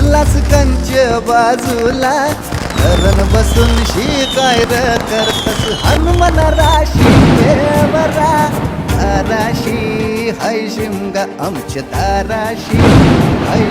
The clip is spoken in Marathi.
बसलाच कंच बाजूला. धरण बसून शिकाय र करतस हनुमान राशी देवरा. धाराशी हाय शिमगा आमच्या धाराशी हाय